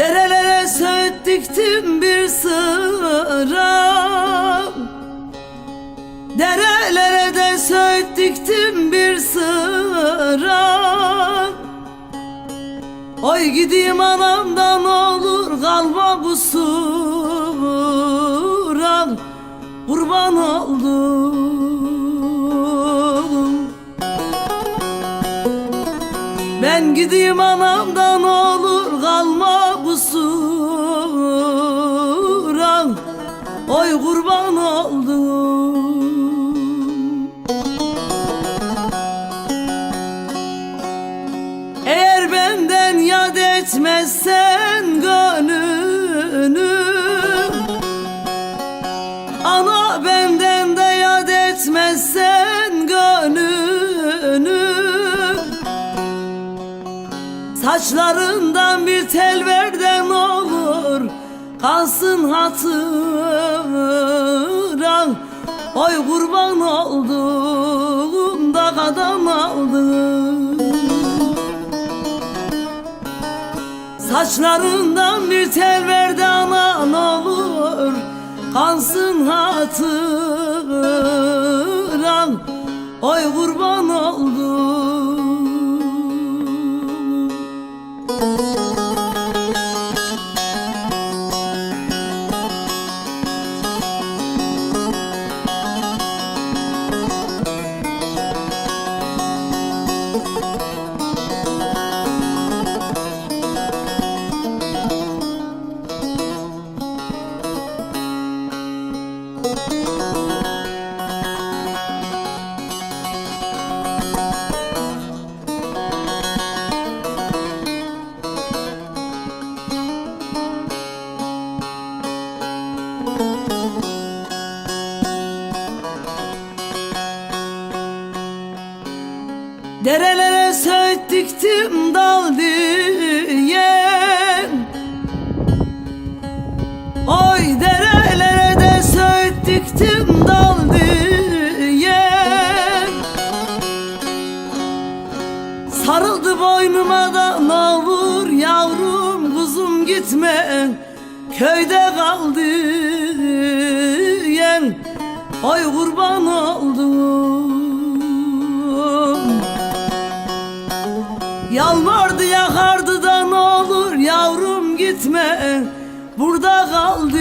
Derelere söğüt diktim bir sıra. Derelere de söğüt diktim bir sıra. Oy gideyim anamdan olur kalma bu suran Kurban oldum. Ben gideyim anamdan olur kalma bu suran Oy kurban oldum. Eğer benden yad etmezsen Saçlarından bir tel verden olur Kalsın hatıra. Oy kurban oldum da kadam aldım Saçlarından bir tel verdi anan olur Kansın hatıran Oy kurban oldum Derelere söğüt diktim dal diyen Oy derelere de söğüt diktim dal diyen Sarıldı boynuma da navur yavrum kuzum gitme Köyde kaldı yen Oy kurban oldum yakardı da ne olur yavrum gitme. Burada kaldı